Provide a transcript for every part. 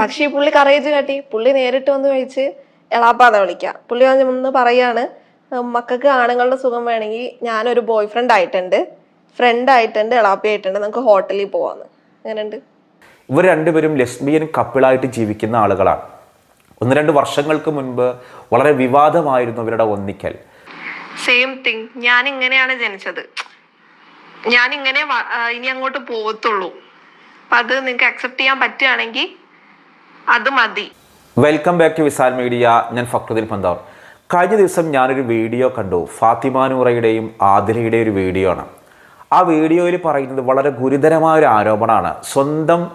പക്ഷേ ഈ പുള്ളി കറേജ് കാട്ടി. പുള്ളി നേരിട്ട് വന്ന് കഴിച്ച് എളാപ്പാതെ വിളിക്കുക പുള്ളി വന്ന് പറയാണ് മക്കൾക്ക് ആണുങ്ങളുടെ സുഖം വേണമെങ്കിൽ ഞാനൊരു ബോയ് ഫ്രണ്ട് ആയിട്ടുണ്ട് ഫ്രണ്ട് ആയിട്ടുണ്ട് എളാപ്പി ആയിട്ടുണ്ട് നമുക്ക് ഹോട്ടലിൽ പോവാന്ന്. അങ്ങനെയുണ്ട് ഇവർ രണ്ടുപേരും ലെസ്ബിയൻ കപ്പിളായിട്ട് ജീവിക്കുന്ന ആളുകളാണ്. ഒന്ന് രണ്ട് വർഷങ്ങൾക്ക് മുൻപ് വളരെ വിവാദമായിരുന്നു ഇവരുടെ ഒന്നിക്കൽ. സെയിം തിങ് ഞാൻ ഇങ്ങനെയാണ് ജനിച്ചത് ഞാൻ ഇങ്ങനെ ഇനി അങ്ങോട്ട് പോകത്തുള്ളൂ അപ്പൊ അത് നിങ്ങൾക്ക് അക്സെപ്റ്റ് ചെയ്യാൻ പറ്റുകയാണെങ്കിൽ അത് മതി. Welcome back to Visal media ഞാൻ ഫക്രുദ്ദീൻ പന്താർ. കഴിഞ്ഞ ദിവസം ഞാനൊരു വീഡിയോ കണ്ടു. ഫാത്തിമ നൂറയുടെയും ആദിലയുടെയും ഒരു വീഡിയോ ആണ്. ആ വീഡിയോയിൽ പറയുന്നത് വളരെ ഗുരുതരമായ ഒരു ആരോപണമാണ്. സ്വന്തം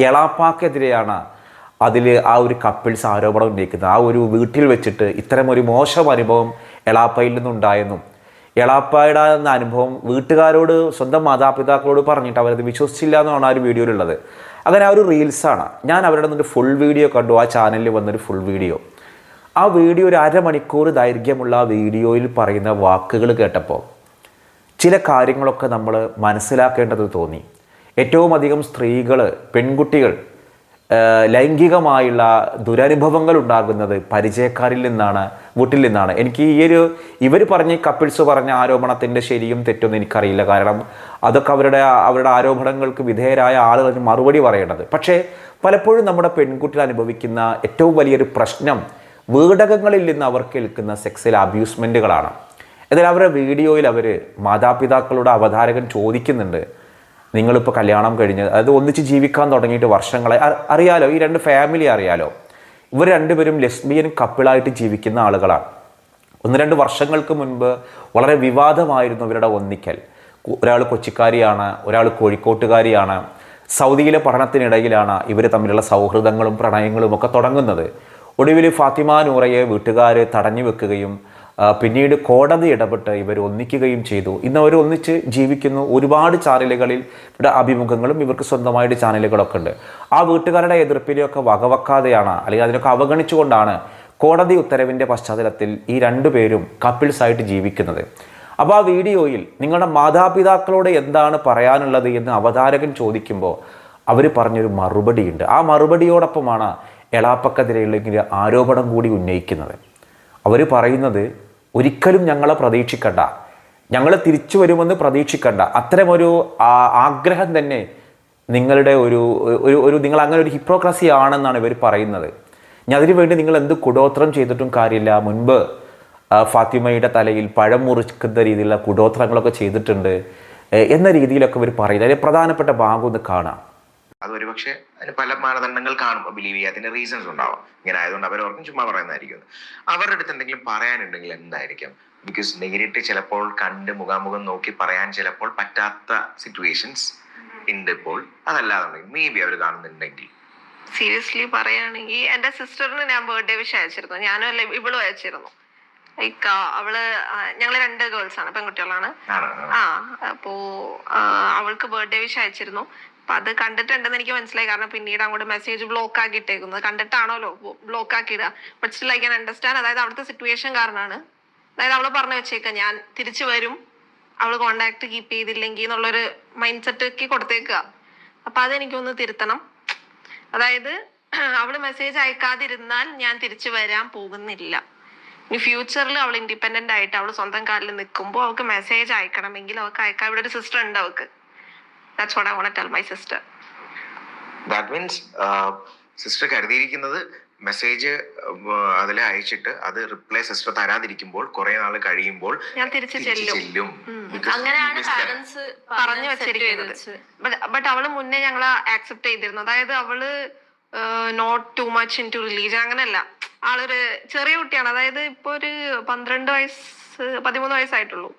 എളാപ്പാക്കെതിരെയാണ് അതിൽ ആ ഒരു കപ്പിൾസ് ആരോപണം ഉന്നയിക്കുന്നത്. ആ ഒരു വീട്ടിൽ വെച്ചിട്ട് ഇത്തരം ഒരു മോശം അനുഭവം എളാപ്പയിൽ നിന്നുണ്ടായെന്നും എളാപ്പായുടെ എന്ന അനുഭവം വീട്ടുകാരോട് സ്വന്തം മാതാപിതാക്കളോട് പറഞ്ഞിട്ട് അവരത് വിശ്വസിച്ചില്ല എന്നാണ് ആ ഒരു വീഡിയോയിലുള്ളത്. അങ്ങനെ ആ ഒരു റീൽസാണ്. ഞാൻ അവരുടെ നിന്നൊരു ഫുൾ വീഡിയോ കണ്ടു. ആ ചാനലിൽ വന്നൊരു ഫുൾ വീഡിയോ. ആ വീഡിയോ ഒരു അരമണിക്കൂർ ദൈർഘ്യമുള്ള ആ വീഡിയോയിൽ പറയുന്ന വാക്കുകൾ കേട്ടപ്പോൾ ചില കാര്യങ്ങളൊക്കെ നമ്മൾ മനസ്സിലാക്കേണ്ടത് തോന്നി. ഏറ്റവും അധികം സ്ത്രീകൾ പെൺകുട്ടികൾ ലൈംഗികമായുള്ള ദുരനുഭവങ്ങൾ ഉണ്ടാകുന്നത് പരിചയക്കാരിൽ നിന്നാണ് വീട്ടിൽ നിന്നാണ്. എനിക്ക് ഈ ഒരു ഇവർ പറഞ്ഞ കപ്പിൾസ് പറഞ്ഞ ആരോപണത്തിന്റെ ശരിയും തെറ്റും എനിക്കറിയില്ല. കാരണം അതൊക്കെ അവരുടെ അവരുടെ ആരോപണങ്ങൾക്ക് വിധേയരായ ആളുകൾ മറുപടി പറയേണ്ടത്. പക്ഷേ പലപ്പോഴും നമ്മുടെ പെൺകുട്ടികൾ അനുഭവിക്കുന്ന ഏറ്റവും വലിയൊരു പ്രശ്നം വീടകങ്ങളിൽ നിന്ന് അവർ കേൾക്കുന്ന സെക്സൽ അബ്യൂസ്മെന്റുകളാണ് എന്നാൽ അവരുടെ വീഡിയോയിൽ അവർ മാതാപിതാക്കളുടെ അവതാരകൻ ചോദിക്കുന്നുണ്ട് നിങ്ങളിപ്പോൾ കല്യാണം കഴിഞ്ഞ് അതായത് ഒന്നിച്ച് ജീവിക്കാൻ തുടങ്ങിയിട്ട് വർഷങ്ങളെ അറിയാലോ ഈ രണ്ട് ഫാമിലി അറിയാലോ. ഇവർ രണ്ടുപേരും ലെസ്ബിയൻ കപ്പിളായിട്ട് ജീവിക്കുന്ന ആളുകളാണ്. ഒന്ന് രണ്ട് വർഷങ്ങൾക്ക് മുൻപ് വളരെ വിവാദമായിരുന്നു ഇവരുടെ ഒന്നിക്കൽ. ഒരാൾ കൊച്ചിക്കാരിയാണ് ഒരാൾ കോഴിക്കോട്ടുകാരിയാണ്. സൗദിയിലെ പഠനത്തിനിടയിലാണ് ഇവർ തമ്മിലുള്ള സൗഹൃദങ്ങളും പ്രണയങ്ങളും ഒക്കെ തുടങ്ങുന്നത്. ഒടുവിൽ ഫാത്തിമ നൂറയെ വീട്ടുകാർ തടഞ്ഞു വെക്കുകയും പിന്നീട് കോടതി ഇടപെട്ട് ഇവർ ഒന്നിക്കുകയും ചെയ്തു. ഇന്ന് അവർ ഒന്നിച്ച് ജീവിക്കുന്നു. ഒരുപാട് ചാനലുകളിൽ ഇവിടെ അഭിമുഖങ്ങളും ഇവർക്ക് സ്വന്തമായിട്ട് ചാനലുകളൊക്കെ ഉണ്ട്. ആ വീട്ടുകാരുടെ എതിർപ്പിനെയൊക്കെ വകവെക്കാതെയാണ് അല്ലെങ്കിൽ അതിനൊക്കെ അവഗണിച്ചുകൊണ്ടാണ് കോടതി ഉത്തരവിന്റെ പശ്ചാത്തലത്തിൽ ഈ രണ്ടുപേരും കപ്പിൾസായിട്ട് ജീവിക്കുന്നത്. അപ്പോൾ ആ വീഡിയോയിൽ നിങ്ങളുടെ മാതാപിതാക്കളോട് എന്താണ് പറയാനുള്ളത് എന്ന് അവതാരകൻ ചോദിക്കുമ്പോൾ അവർ പറഞ്ഞൊരു മറുപടിയുണ്ട്. ആ മറുപടിയോടൊപ്പമാണ് എളാപ്പക്കെതിരെയുള്ള ആരോപണം കൂടി ഉന്നയിക്കുന്നത്. അവർ പറയുന്നത് ഒരിക്കലും ഞങ്ങളെ പ്രതീക്ഷിക്കണ്ട. ഞങ്ങൾ തിരിച്ചു വരുമെന്ന് പ്രതീക്ഷിക്കണ്ട. അത്തരമൊരു ആഗ്രഹം തന്നെ നിങ്ങളുടെ ഒരു ഒരു ഒരു നിങ്ങൾ അങ്ങനെ ഒരു ഹിപ്രോക്രസി ആണെന്നാണ് ഇവർ പറയുന്നത്. ഞാൻ അതിനു വേണ്ടി നിങ്ങൾ എന്ത് കുടോത്രം ചെയ്തിട്ടും കാര്യമില്ല. മുൻപ് ഫാത്തിമയുടെ തലയിൽ പഴം മുറിക്കുന്ന രീതിയിലുള്ള കുടോത്രങ്ങളൊക്കെ ചെയ്തിട്ടുണ്ട്. എന്ന രീതിയിലൊക്കെ ഇവർ പറയുന്നത്. അതിൽ പ്രധാനപ്പെട്ട ഭാഗം ഒന്ന് കാണാം. അത് ഒരുപക്ഷെ അതിന് പല മാനദണ്ഡങ്ങൾ കാണും ബിലീവ് ചെയ്യാത്തതിന്റെ റീസൺസ് ഉണ്ടാവും. ഇങ്ങനെ ആയതുകൊണ്ട് അവർ ഓർക്കും ചുമ്മാ പറയുന്നതായിരിക്കും. അവരുടെ അടുത്ത് എന്തെങ്കിലും പറയാനുണ്ടെങ്കിൽ എന്തായിരിക്കും? ബിക്കോസ് നേരിട്ട് ചിലപ്പോൾ കണ്ട് മുഖാമുഖം നോക്കി പറയാൻ ചിലപ്പോൾ പറ്റാത്ത സിറ്റുവേഷൻസ് ഉണ്ട് ഇപ്പോൾ. അതല്ലാതെ മേ ബി അവർ കാണുന്നുണ്ടെങ്കിൽ. സീരിയസ്ലി പറയുകയാണെങ്കിൽ എന്റെ സിസ്റ്ററിന് ഞാൻ ബർത്ത്ഡേ വിഷ് അയച്ചിരുന്നു. ഞാനും അല്ല ഇവളും അയച്ചിരുന്നു. ലൈക്ക് അവൾ ഞങ്ങൾ രണ്ട് ഗേൾസ് ആണ് പെൺകുട്ടികളാണ്. ആ അപ്പോ അവൾക്ക് ബർത്ത്ഡേ വിഷ് അയച്ചിരുന്നു. അപ്പൊ അത് കണ്ടിട്ടുണ്ടെന്ന് എനിക്ക് മനസ്സിലായി. കാരണം പിന്നീട് അങ്ങോട്ട് മെസ്സേജ് ബ്ലോക്ക് ആക്കി ഇട്ടേക്കുന്നത് കണ്ടിട്ടാണല്ലോ block ആക്കിയിടുക? But still I can understand അതായത് അവിടുത്തെ സിറ്റുവേഷൻ കാരണമാണ്. അതായത് അവൾ പറഞ്ഞു വെച്ചേക്ക ഞാൻ തിരിച്ചു വരും. അവൾ കോണ്ടാക്ട് കീപ്പ് ചെയ്തില്ലെങ്കിൽ എന്നുള്ളൊരു മൈൻഡ് സെറ്റ് കൊടുത്തേക്കുക. അപ്പൊ അതെനിക്കൊന്ന് തിരുത്തണം. അതായത് അവൾ മെസ്സേജ് അയക്കാതിരുന്നാൽ ഞാൻ തിരിച്ചു വരാൻ പോകുന്നില്ല. ഇനി ഫ്യൂച്ചറിൽ അവൾ ഇൻഡിപെൻഡന്റ് ആയിട്ട് അവൾ സ്വന്തം കാലിൽ നിൽക്കുമ്പോൾ അവൾക്ക് മെസ്സേജ് അയക്കണമെങ്കിൽ അവൾക്ക് അയക്കാൻ ഇവിടെ ഒരു സിസ്റ്റർ ഉണ്ട് അവൾക്ക്. That's what I want tell my sister that means sister കരുതിയിരിക്കുന്നത് message അതിൽ അയച്ചിട്ട് അത് റിപ്ലൈ സിസ്റ്റർ തരാതിരിക്കുമ്പോൾ കുറെ നാൾ കഴിയുമ്പോൾ ഞാൻ തിരിച്ചു ചെല്ലും. അങ്ങനെയാണ്. പാരന്റ്സ് പറഞ്ഞു വെച്ചിരിക്കുന്നത്. ബട്ട് അവൾ മുന്നേ ഞങ്ങൾ ആക്സെപ്റ്റ് ചെയ്തിരുന്നു. അതായത് അവൾ not too much into religion അങ്ങനെയല്ല. ആളൊരു ചെറിയ കുട്ടിയാണ്. അതായത് ഇപ്പൊ ഒരു പന്ത്രണ്ട് വയസ്സ് പതിമൂന്ന് വയസ്സായിട്ടുള്ളൂ.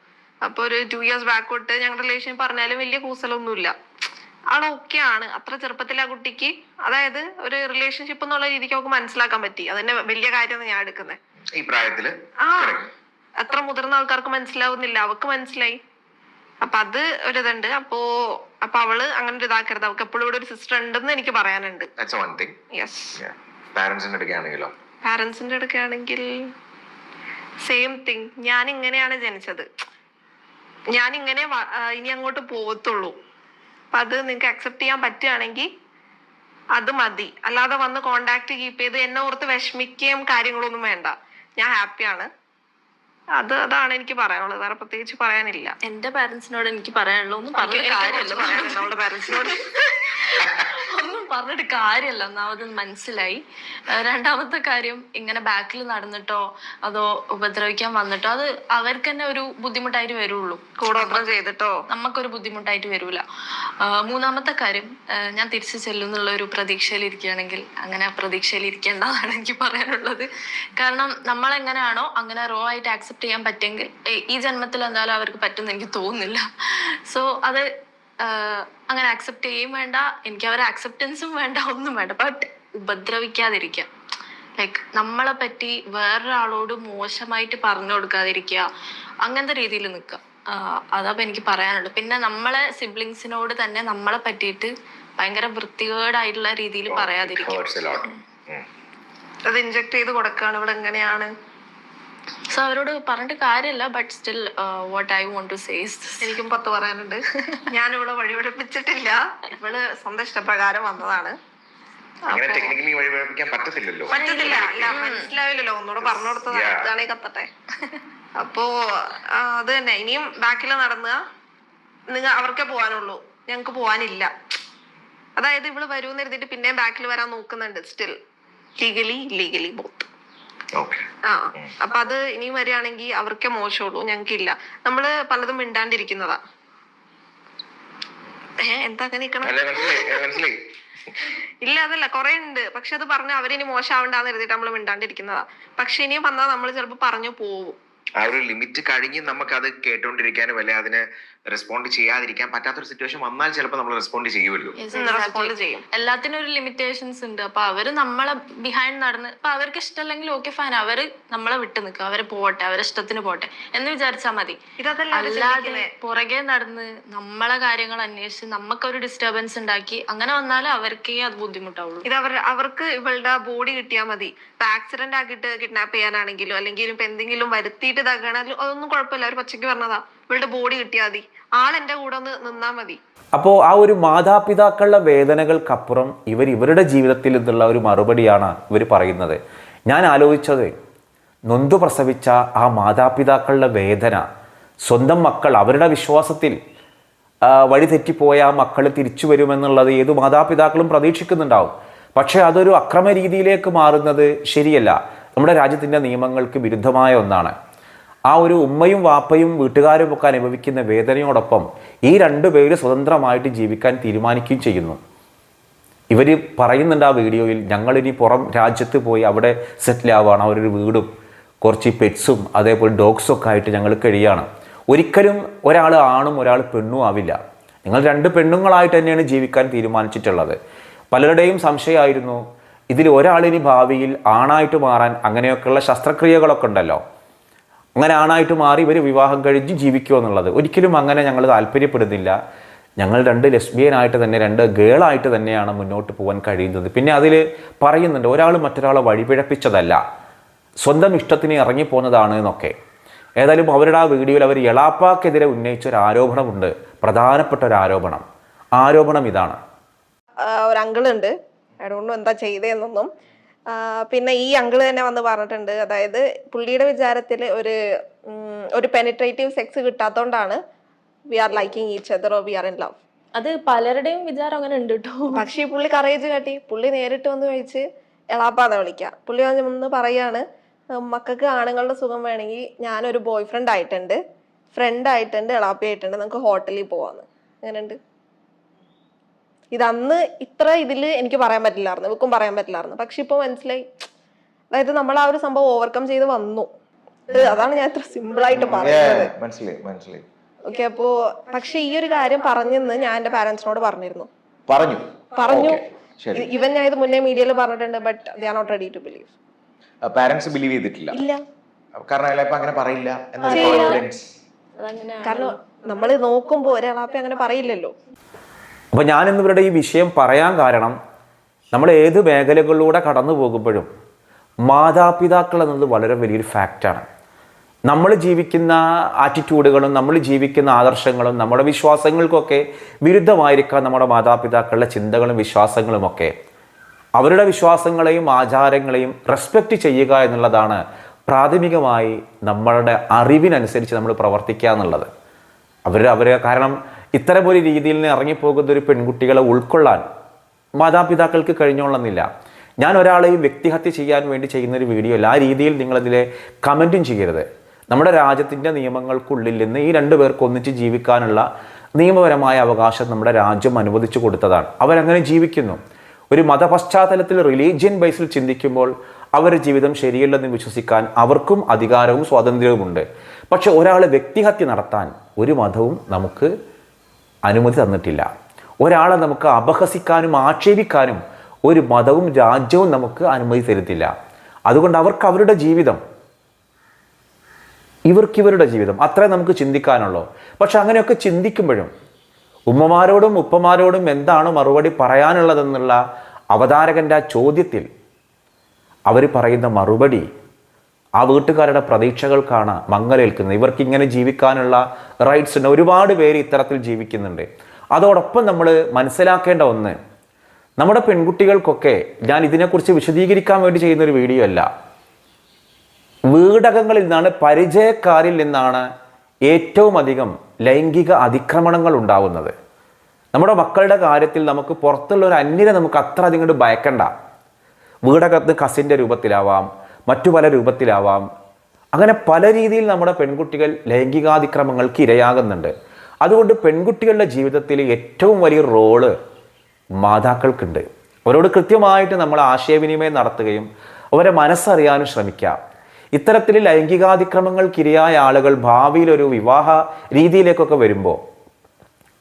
അപ്പൊ ഒരു ടു ഇയേഴ്സ് ബാക്ക് തൊട്ട് ഞങ്ങളുടെ റിലേഷൻ പറഞ്ഞാലും വലിയ കൂസലൊന്നുമില്ല ആൾ ഓക്കെ ആണ്. അത്ര ചെറുപ്പത്തിൽ ആ കുട്ടിക്ക് അതായത് ഒരു റിലേഷൻഷിപ്പ് എന്നുള്ള രീതിക്ക് അവൾക്ക് മനസ്സിലാക്കാൻ പറ്റി. അതന്നെ വലിയ കാര്യം ഞാൻ എടുക്കുന്നത് ഈ പ്രായത്തിൽ? ആ. അത്ര മുതിർന്ന ആൾക്കാർക്ക് മനസ്സിലാവുന്നില്ല. അവക്ക് മനസ്സിലായി. അപ്പൊ അത് ഒരിതുണ്ട്. അപ്പോ അപ്പൊ അവൾ അങ്ങനെ ഒരു ഇതാക്കരുത്. അവൾക്ക് എപ്പോഴും ഇവിടെ ഒരു സിസ്റ്റർ ഉണ്ടെന്ന് എനിക്ക് പറയാനുണ്ട്. പാരന്റ്സിന്റെ അടുക്കാണെങ്കിലോ പാരന്റ്സിന്റെ അടുക്കാണെങ്കിൽ സെയിം തിങ് ഞാൻ ഇങ്ങനെയാണ് ജനിച്ചത്. ഞാൻ ഇങ്ങനെ ഇനി അങ്ങോട്ട് പോകത്തുള്ളൂ അപ്പൊ അത് നിങ്ങൾക്ക് അക്സെപ്റ്റ് ചെയ്യാൻ പറ്റുകയാണെങ്കിൽ അത് മതി. അല്ലാതെ വന്ന് കോണ്ടാക്ട് കീപ്പ് ചെയ്ത് എന്നെ ഓർത്ത് വിഷമിക്കുകയും കാര്യങ്ങളൊന്നും വേണ്ട. ഞാൻ ഹാപ്പിയാണ് അത് അതാണ് എനിക്ക് പറയാനുള്ളത്. വേറെ പ്രത്യേകിച്ച് പറയാനില്ല. എന്റെ പാരന്റ്സിനോട് എനിക്ക് പറയാനുള്ളൂ ഒന്നും കാര്യമല്ല. നമ്മുടെ പാരന്റ്സിനോട് ഒന്നും പറഞ്ഞിട്ട് കാര്യമല്ല ഒന്നാമത് മനസ്സിലായി. രണ്ടാമത്തെ കാര്യം ഇങ്ങനെ ബാക്കിൽ നടന്നിട്ടോ അതോ ഉപദ്രവിക്കാൻ വന്നിട്ടോ അത് അവർക്ക് തന്നെ ഒരു ബുദ്ധിമുട്ടായിട്ട് വരുള്ളൂ. കൂടോത്രം ചെയ്തിട്ടോ? നമുക്കൊരു ബുദ്ധിമുട്ടായിട്ട് വരൂല. മൂന്നാമത്തെ കാര്യം ഞാൻ തിരിച്ചു ചെല്ലും എന്നുള്ള ഒരു പ്രതീക്ഷയിൽ ഇരിക്കുകയാണെങ്കിൽ അങ്ങനെ പ്രതീക്ഷയിൽ ഇരിക്കേണ്ടതാണ് എനിക്ക് പറയാനുള്ളത്. കാരണം നമ്മൾ എങ്ങനെയാണോ അങ്ങനെ റോ ആയിട്ട് ആക്സെപ്റ്റ് ചെയ്യാൻ പറ്റുമെങ്കിൽ ഈ ജന്മത്തിൽ എന്തായാലും അവർക്ക് പറ്റുമെന്ന് എനിക്ക് തോന്നുന്നില്ല. സോ അത് അങ്ങനെ ആക്സെപ്റ്റ് ചെയ്യും വേണ്ട. എനിക്ക് അവരെ ആക്സെപ്റ്റൻസും വേണ്ട ഒന്നും വേണ്ട. ബട്ട് ഉപദ്രവിക്കാതിരിക്കുക. ലൈക്ക് നമ്മളെ പറ്റി വേറൊരാളോട് മോശമായിട്ട് പറഞ്ഞു കൊടുക്കാതിരിക്കുക. അങ്ങനത്തെ രീതിയിൽ നിൽക്കുക. അതപ്പോൾ എനിക്ക് പറയാനുള്ളത് പിന്നെ നമ്മളെ സിബ്ലിങ്സിനോട് തന്നെ നമ്മളെ പറ്റിയിട്ട് ഭയങ്കര വൃത്തികേടായിട്ടുള്ള രീതിയിൽ lot. ഉം. അത് ഇഞ്ചക്ട് ചെയ്ത് കൊടുക്കാണ് ഇവിടെ എങ്ങനെയാണ്? സോ അവരോട് പറഞ്ഞിട്ട് കാര്യമില്ല but still what I want to says എനിക്കും പത്ത് പറയാനുണ്ട്. ഞാൻ ഇവിടെ വഴിപിടിപ്പിച്ചിട്ടില്ല. ഇവൾ സ്വന്തം ഇഷ്ടപ്രകാരം വന്നതാണ്. അങ്ങനെ ടെക്നിക്കലി പറ്റത്തില്ലല്ലോ. പറ്റത്തില്ല. മനസ്സിലാവില്ലല്ലോ ഒന്നുകൂടെ പറഞ്ഞു കൊടുത്തതാണ് കത്തട്ടെ. അപ്പോ അത് തന്നെ. ഇനിയും ബാക്കിൽ നടന്നുക നിങ്ങ അവർക്കേ പോവാനുള്ളൂ. ഞങ്ങക്ക് പോവാനില്ല. അതായത് ഇവൾ വരൂന്ന് എഴുതിയിട്ട് പിന്നെയും ബാക്കിൽ വരാൻ നോക്കുന്നുണ്ട്. സ്റ്റിൽ ലീഗലി ഇല്ലീഗലി ബോത്ത് ആ അപ്പൊ അത് ഇനിയും വരികയാണെങ്കിൽ അവർക്കേ മോശമുള്ളൂ ഞങ്ങൾക്കില്ല. നമ്മൾ പലതും മിണ്ടാണ്ടിരിക്കുന്നതാ. ഏ എന്താ അങ്ങനെ മനസ്സിലായി ഇല്ല അതല്ല കുറെ ഉണ്ട്. പക്ഷെ അത് പറഞ്ഞ അവരിനി മോശമാവണ്ടെന്ന് എഴുതിയിട്ട് നമ്മൾ മിണ്ടാണ്ടിരിക്കുന്നതാ. പക്ഷെ ഇനിയും വന്നാൽ നമ്മൾ ചിലപ്പോ പറഞ്ഞു പോവും. ആ ഒരു ലിമിറ്റ് കഴിഞ്ഞ് നമുക്ക് അത് കേട്ടോണ്ടിരിക്കാനും അല്ലെ അതിന് റെസ്പോണ്ട് ചെയ്യാതിരിക്കാൻ പറ്റാത്തൊരു സിറ്റുവേഷൻ വന്നാൽ ചിലപ്പോൾ നമ്മൾ റെസ്പോണ്ട് ചെയ്യുമല്ലോ. റെസ്പോണ്ട് ചെയ്യും. എല്ലാത്തിനും ഒരു ലിമിറ്റേഷൻസ് ഉണ്ട്. അപ്പൊ അവർ നമ്മളെ ബിഹൈൻഡ് നടന്ന് അപ്പൊ അവർക്ക് ഇഷ്ടമല്ലെങ്കിൽ ഓക്കെ ഫൈൻ അവർ നമ്മളെ വിട്ടു നിൽക്കുക അവരെ പോട്ടെ അവരെ ഇഷ്ടത്തിന് പോട്ടെ എന്ന് വിചാരിച്ചാൽ മതി. അല്ലാതെ പുറകെ നടന്ന് നമ്മളെ കാര്യങ്ങൾ അന്വേഷിച്ച് നമുക്ക് ഒരു ഡിസ്റ്റർബൻസ് ഉണ്ടാക്കി അങ്ങനെ വന്നാൽ അവർക്കേ അത് ബുദ്ധിമുട്ടാവുള്ളൂ. ഇത് അവർ അവർക്ക് ഇവളുടെ ബോഡി കിട്ടിയാൽ മതി. ഇപ്പൊ ആക്സിഡന്റ് ആക്കിയിട്ട് കിഡ്നാപ്പ് ചെയ്യാനാണെങ്കിലും അല്ലെങ്കിൽ ഇപ്പൊ എന്തെങ്കിലും വരുത്തിയിട്ട് ഇതാക്കണമെങ്കിലും അതൊന്നും കുഴപ്പമില്ല. അവർ പച്ചയ്ക്ക് പറഞ്ഞതാ. ഇവളുടെ ബോഡി കിട്ടിയാൽ മതി. ആൾ എന്റെ കൂടെ ഒന്ന് നിന്നാ മതി. അപ്പോ ആ ഒരു മാതാപിതാക്കളുടെ വേദനകൾക്കപ്പുറം ഇവർ ഇവരുടെ ജീവിതത്തിൽ നിന്നുള്ള ഒരു മറുപടിയാണ് ഇവർ പറയുന്നത്. ഞാൻ ആലോചിച്ചത് നൊന്തു പ്രസവിച്ച ആ മാതാപിതാക്കളുടെ വേദന സ്വന്തം മക്കൾ അവരുടെ വിശ്വാസത്തിൽ വഴിതെറ്റിപ്പോയ ആ മക്കൾ തിരിച്ചു വരുമെന്നുള്ളത് ഏതു മാതാപിതാക്കളും പ്രതീക്ഷിക്കുന്നുണ്ടാവും. പക്ഷേ അതൊരു അക്രമ രീതിയിലേക്ക് മാറുന്നത് ശരിയല്ല. നമ്മുടെ രാജ്യത്തിന്റെ നിയമങ്ങൾക്ക് വിരുദ്ധമായ ഒന്നാണ്. ആ ഒരു ഉമ്മയും വാപ്പയും വീട്ടുകാരും ഒക്കെ അനുഭവിക്കുന്ന വേദനയോടൊപ്പം ഈ രണ്ടു പേര് സ്വതന്ത്രമായിട്ട് ജീവിക്കാൻ തീരുമാനിക്കുകയും ചെയ്യുന്നു. ഇവർ പറയുന്നുണ്ട് ആ വീഡിയോയിൽ ഞങ്ങളിനി പുറം രാജ്യത്ത് പോയി അവിടെ സെറ്റിൽ ആവുകയാണ് അവരൊരു വീടും കുറച്ച് പെറ്റ്സും അതേപോലെ ഡോഗ്സും ഒക്കെ ആയിട്ട് ഞങ്ങൾ കഴിയാണ്. ഒരിക്കലും ഒരാൾ ആണും ഒരാൾ പെണ്ണും ആവില്ല. നിങ്ങൾ രണ്ട് പെണ്ണുങ്ങളായിട്ട് തന്നെയാണ് ജീവിക്കാൻ തീരുമാനിച്ചിട്ടുള്ളത്. പലരുടെയും സംശയമായിരുന്നു ഇതിൽ ഒരാളിനി ഭാവിയിൽ ആണായിട്ട് മാറാൻ അങ്ങനെയൊക്കെയുള്ള ശസ്ത്രക്രിയകളൊക്കെ ഉണ്ടല്ലോ. അങ്ങനെ ആണായിട്ട് മാറി ഇവർ വിവാഹം കഴിച്ച് ജീവിക്കുക എന്നുള്ളത്. ഒരിക്കലും അങ്ങനെ ഞങ്ങൾ താല്പര്യപ്പെടുന്നില്ല. ഞങ്ങൾ രണ്ട് ലെസ്ബിയൻ ആയിട്ട് തന്നെ രണ്ട് ഗേളായിട്ട് തന്നെയാണ് മുന്നോട്ട് പോകാൻ കഴിയുന്നത്. പിന്നെ അതിൽ പറയുന്നുണ്ട് ഒരാൾ മറ്റൊരാളെ വഴിപിഴപ്പിച്ചതല്ല. സ്വന്തം ഇഷ്ടത്തിന് ഇറങ്ങിപ്പോന്നതാണ് എന്നൊക്കെ. ഏതായാലും അവരുടെ ആ വീഡിയോയിൽ അവർ എളാപ്പാക്കെതിരെ ഉന്നയിച്ച ഒരു ആരോപണമുണ്ട്. പ്രധാനപ്പെട്ട ഒരു ആരോപണം. ആരോപണം ഇതാണ്. ഒരു അങ്കിളുണ്ട് അതുകൊണ്ട് എന്താ ചെയ്തതെന്നൊന്നും പിന്നെ ഈ അങ്കിൾ തന്നെ വന്ന് പറഞ്ഞിട്ടുണ്ട്. അതായത് പുള്ളിയുടെ വിചാരത്തിൽ ഒരു ഒരു penetrative sex കിട്ടാത്തോണ്ടാണ് we are liking each other we are in love അത് പലരുടെയും വിചാരം അങ്ങനെ ഉണ്ട് കേട്ടോ പക്ഷേ ഈ പുള്ളി കറേജ് കാട്ടി. പുള്ളി നേരിട്ട് വന്ന് കഴിച്ച് എളാപ്പാന്ന് വിളിക്കുക പുള്ളി വന്ന് പറയാണ് മക്കൾക്ക് ആണുങ്ങളുടെ സുഖം വേണമെങ്കിൽ ഞാനൊരു ബോയ് ഫ്രണ്ട് ആയിട്ടുണ്ട്. ഫ്രണ്ട് ആയിട്ടുണ്ട് എളാപ്പി ആയിട്ടുണ്ട് നമുക്ക് ഹോട്ടലിൽ പോവാന്ന്. അങ്ങനെയുണ്ട് ഇതന്ന് ഇത്ര ഇതിൽ എനിക്ക് പറയാൻ പറ്റില്ലായിരുന്നു ഇവക്കും പറയാൻ പറ്റില്ലായിരുന്നു. പക്ഷെ ഇപ്പൊ മനസ്സിലായി. അതായത് നമ്മൾ ആ ഒരു സംഭവം ഓവർകം ചെയ്ത് വന്നു. അതാണ് ഞാൻ ഇത്ര സിമ്പിൾ ആയിട്ട് പറയുന്നത്. മനസ്സിലായി മനസ്സിലായി. ഓക്കെ അപ്പോ പക്ഷെ ഈ ഒരു കാര്യം പറഞ്ഞെന്ന് ഞാൻ എന്റെ പാരന്റ്സിനോട് പറഞ്ഞിരുന്നു. പറഞ്ഞു. പറഞ്ഞു. ഇവൻ ഞാൻ ഇത് മുന്നേ മീഡിയയിൽ പറഞ്ഞിട്ടുണ്ട് but they are not ready to believe parents believe ചെയ്തിട്ടില്ല. ഇല്ല. കാരണം അങ്ങനെ പറയില്ല കാരണം നമ്മൾ നോക്കുമ്പോ ഒരാളാപ്പി അങ്ങനെ പറയില്ലല്ലോ. അപ്പോൾ ഞാനിന്നിവരുടെ ഈ വിഷയം പറയാൻ കാരണം നമ്മൾ ഏത് മേഖലകളിലൂടെ കടന്നു പോകുമ്പോഴും മാതാപിതാക്കൾ എന്നത് വളരെ വലിയൊരു ഫാക്റ്റാണ് നമ്മൾ ജീവിക്കുന്ന ആറ്റിറ്റ്യൂഡുകളും നമ്മൾ ജീവിക്കുന്ന ആദർശങ്ങളും നമ്മുടെ വിശ്വാസങ്ങൾക്കൊക്കെ വിരുദ്ധമായിരിക്കാം നമ്മുടെ മാതാപിതാക്കളുടെ ചിന്തകളും വിശ്വാസങ്ങളുമൊക്കെ. അവരുടെ വിശ്വാസങ്ങളെയും ആചാരങ്ങളെയും റെസ്പെക്റ്റ് ചെയ്യുക എന്നുള്ളതാണ് പ്രാഥമികമായി നമ്മളുടെ അറിവിനനുസരിച്ച് നമ്മൾ പ്രവർത്തിക്കുക എന്നുള്ളത്. അവർ അവരെ കാരണം ഇത്തരം ഒരു രീതിയിൽ നിന്ന് ഇറങ്ങിപ്പോകുന്ന ഒരു പെൺകുട്ടികളെ ഉൾക്കൊള്ളാൻ മാതാപിതാക്കൾക്ക് കഴിഞ്ഞോളന്നില്ല. ഞാൻ ഒരാളെയും വ്യക്തിഹത്യ ചെയ്യാൻ വേണ്ടി ചെയ്യുന്ന ഒരു വീഡിയോ അല്ല ആ രീതിയിൽ നിങ്ങളതിലെ കമന്റും ചെയ്യരുത്. നമ്മുടെ രാജ്യത്തിന്റെ നിയമങ്ങൾക്കുള്ളിൽ നിന്ന് ഈ രണ്ടു പേർക്ക് ഒന്നിച്ച് ജീവിക്കാനുള്ള നിയമപരമായ അവകാശം നമ്മുടെ രാജ്യം അനുവദിച്ചു കൊടുത്തതാണ്. അവരങ്ങനെ ജീവിക്കുന്നു. ഒരു മതപശ്ചാത്തലത്തിൽ റിലീജിയൻ ബേസിൽ ചിന്തിക്കുമ്പോൾ അവരുടെ ജീവിതം ശരിയല്ലെന്ന് വിശ്വസിക്കാൻ അവർക്കും അധികാരവും സ്വാതന്ത്ര്യവുമുണ്ട്. പക്ഷെ ഒരാൾ വ്യക്തിഹത്യ നടത്താൻ ഒരു മതവും നമുക്ക് അനുമതി തന്നിട്ടില്ല. ഒരാളെ നമുക്ക് അപഹസിക്കാനും ആക്ഷേപിക്കാനും ഒരു മതവും രാജ്യവും നമുക്ക് അനുമതി തരുത്തില്ല അതുകൊണ്ട് അവർക്ക് അവരുടെ ജീവിതം ഇവർക്കിവരുടെ ജീവിതം അത്രേ നമുക്ക് ചിന്തിക്കാനുള്ളൂ. പക്ഷെ അങ്ങനെയൊക്കെ ചിന്തിക്കുമ്പോഴും ഉമ്മമാരോടും ഉപ്പമാരോടും എന്താണ് മറുപടി പറയാനുള്ളതെന്നുള്ള അവതാരകന്റെ ആ ചോദ്യത്തിൽ അവർ പറയുന്ന മറുപടി ആ വീട്ടുകാരുടെ പ്രതീക്ഷകൾക്കാണ് മങ്ങലേൽക്കുന്നത് ഇവർക്ക് ഇങ്ങനെ ജീവിക്കാനുള്ള റൈറ്റ്സ് ഉണ്ട്. ഒരുപാട് പേര് ഇത്തരത്തിൽ ജീവിക്കുന്നുണ്ട്. അതോടൊപ്പം നമ്മൾ മനസ്സിലാക്കേണ്ട ഒന്ന് നമ്മുടെ പെൺകുട്ടികൾക്കൊക്കെ ഞാൻ ഇതിനെക്കുറിച്ച് വിശദീകരിക്കാൻ വേണ്ടി ചെയ്യുന്നൊരു വീഡിയോ അല്ല. വീടകങ്ങളിൽ നിന്നാണ് പരിചയക്കാരിൽ നിന്നാണ് ഏറ്റവും അധികം ലൈംഗിക അതിക്രമണങ്ങൾ ഉണ്ടാവുന്നത്. നമ്മുടെ മക്കളുടെ കാര്യത്തിൽ നമുക്ക് പുറത്തുള്ള ഒരു അന്യനെ നമുക്ക് അത്ര അധികം ഭയക്കണ്ട. വീടകത്ത് കസിന്റെ രൂപത്തിലാവാം മറ്റു പല രൂപത്തിലാവാം. അങ്ങനെ പല രീതിയിൽ നമ്മുടെ പെൺകുട്ടികൾ ലൈംഗികാതിക്രമങ്ങൾക്ക് ഇരയാകുന്നുണ്ട്. അതുകൊണ്ട് പെൺകുട്ടികളുടെ ജീവിതത്തിൽ ഏറ്റവും വലിയ റോൾ മാതാക്കൾക്കുണ്ട്. അവരോട് കൃത്യമായിട്ട് നമ്മൾ ആശയവിനിമയം നടത്തുകയും അവരെ മനസ്സറിയാനും ശ്രമിക്കാം. ഇത്തരത്തിൽ ലൈംഗികാതിക്രമങ്ങൾക്കിരയായ ആളുകൾ ഭാവിയിൽ ഒരു വിവാഹ രീതിയിലേക്കൊക്കെ വരുമ്പോൾ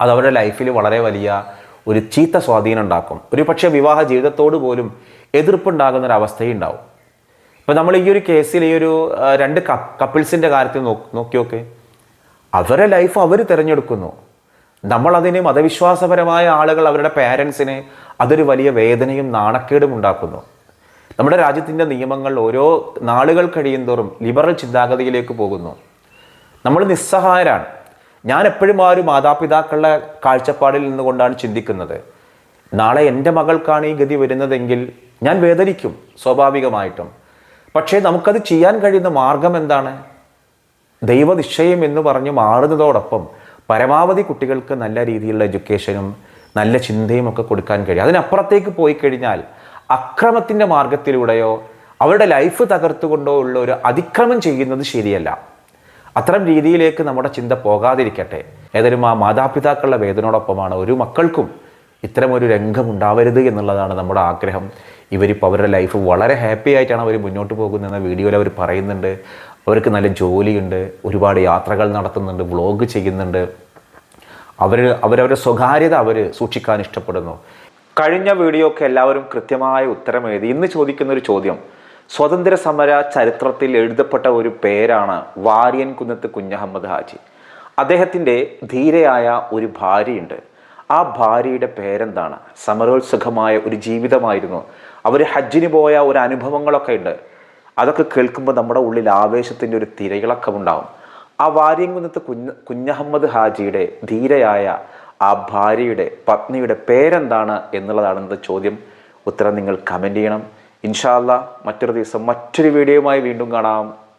അത് അവരുടെ ലൈഫിൽ വളരെ വലിയ ഒരു ചീത്ത സ്വാധീനം ഉണ്ടാക്കും. ഒരു പക്ഷേ വിവാഹ ജീവിതത്തോട് പോലും എതിർപ്പുണ്ടാകുന്ന ഒരു അവസ്ഥയും ഉണ്ടാവും ഇപ്പം നമ്മൾ ഈ ഒരു കേസിൽ ഈ ഒരു രണ്ട് കപ്പിൾസിന്റെ കാര്യത്തിൽ നോക്കി നോക്കി അവരുടെ ലൈഫ് അവർ തിരഞ്ഞെടുക്കുന്നു. നമ്മളതിന് മതവിശ്വാസപരമായ ആളുകൾ അവരുടെ പേരൻസിന് അതൊരു വലിയ വേദനയും നാണക്കേടും ഉണ്ടാക്കുന്നു. നമ്മുടെ രാജ്യത്തിന്റെ നിയമങ്ങൾ ഓരോ നാളുകൾ കഴിയും തോറും ലിബറൽ ചിന്താഗതിയിലേക്ക് പോകുന്നു. നമ്മൾ നിസ്സഹായരാണ്. ഞാൻ എപ്പോഴും ആ ഒരു മാതാപിതാക്കളുടെ കാഴ്ചപ്പാടിൽ നിന്നുകൊണ്ടാണ് ചിന്തിക്കുന്നത്. നാളെ എന്റെ മകൾക്കാണ് ഈ ഗതി വരുന്നതെങ്കിൽ ഞാൻ വേദനിക്കും സ്വാഭാവികമായിട്ടും. പക്ഷേ നമുക്കത് ചെയ്യാൻ കഴിയുന്ന മാർഗം എന്താണ്? ദൈവനിശ്ചയം എന്ന് പറഞ്ഞ് മാറുന്നതോടൊപ്പം പരമാവധി കുട്ടികൾക്ക് നല്ല രീതിയിലുള്ള എഡ്യൂക്കേഷനും നല്ല ചിന്തയും ഒക്കെ കൊടുക്കാൻ കഴിയും. അതിനപ്പുറത്തേക്ക് പോയി കഴിഞ്ഞാൽ അക്രമത്തിന്റെ മാർഗത്തിലൂടെയോ അവരുടെ ലൈഫ് തകർത്തുകൊണ്ടോ ഉള്ള ഒരു അതിക്രമം ചെയ്യുന്നത് ശരിയല്ല. അത്തരം രീതിയിലേക്ക് നമ്മുടെ ചിന്ത പോകാതിരിക്കട്ടെ. ഏതായാലും ആ മാതാപിതാക്കളുടെ വേദനയോടൊപ്പമാണ് ഒരു മക്കൾക്കും ഇത്തരമൊരു ഒരു രംഗം ഉണ്ടാവരുത് എന്നുള്ളതാണ് നമ്മുടെ ആഗ്രഹം. ഇവരിപ്പോൾ അവരുടെ ലൈഫ് വളരെ ഹാപ്പി ആയിട്ടാണ് അവർ മുന്നോട്ട് പോകുന്നതെന്ന് വീഡിയോയിൽ അവർ പറയുന്നുണ്ട്. അവർക്ക് നല്ല ജോലിയുണ്ട് ഒരുപാട് യാത്രകൾ നടത്തുന്നുണ്ട് വ്ളോഗ് ചെയ്യുന്നുണ്ട്. അവർ അവരവരുടെ സ്വകാര്യത അവർ സൂക്ഷിക്കാൻ ഇഷ്ടപ്പെടുന്നു. കഴിഞ്ഞ വീഡിയോക്ക് എല്ലാവരും കൃത്യമായ ഉത്തരം എഴുതി. ഇന്ന് ചോദിക്കുന്ന ഒരു ചോദ്യം. സ്വതന്ത്ര സമര ചരിത്രത്തിൽ എഴുതപ്പെട്ട ഒരു പേരാണ് വാര്യൻ കുന്നത്ത് കുഞ്ഞഹമ്മദ് ഹാജി. അദ്ദേഹത്തിന്റെ ധീരയായ ഒരു ഭാര്യയുണ്ട്. ആ ഭാര്യയുടെ പേരെന്താണ്? സമരോത്സുഖമായ ഒരു ജീവിതമായിരുന്നു. അവർ ഹജ്ജിന് പോയ ഒരു അനുഭവങ്ങളൊക്കെ ഉണ്ട്. അതൊക്കെ കേൾക്കുമ്പോൾ നമ്മുടെ ഉള്ളിൽ ആവേശത്തിന്റെ ഒരു തിരയിളക്കം ഉണ്ടാവും. ആ വാര്യംകുന്നത്ത് കുഞ്ഞ കുഞ്ഞഹമ്മദ് ഹാജിയുടെ ധീരയായ ആ ഭാര്യയുടെ പത്നിയുടെ പേരെന്താണ് എന്നുള്ളതാണ് ചോദ്യം. ഉത്തരം നിങ്ങൾ കമന്റ് ചെയ്യണം. ഇൻഷാല്ല മറ്റൊരു ദിവസം മറ്റൊരു വീഡിയോയുമായി വീണ്ടും കാണാം.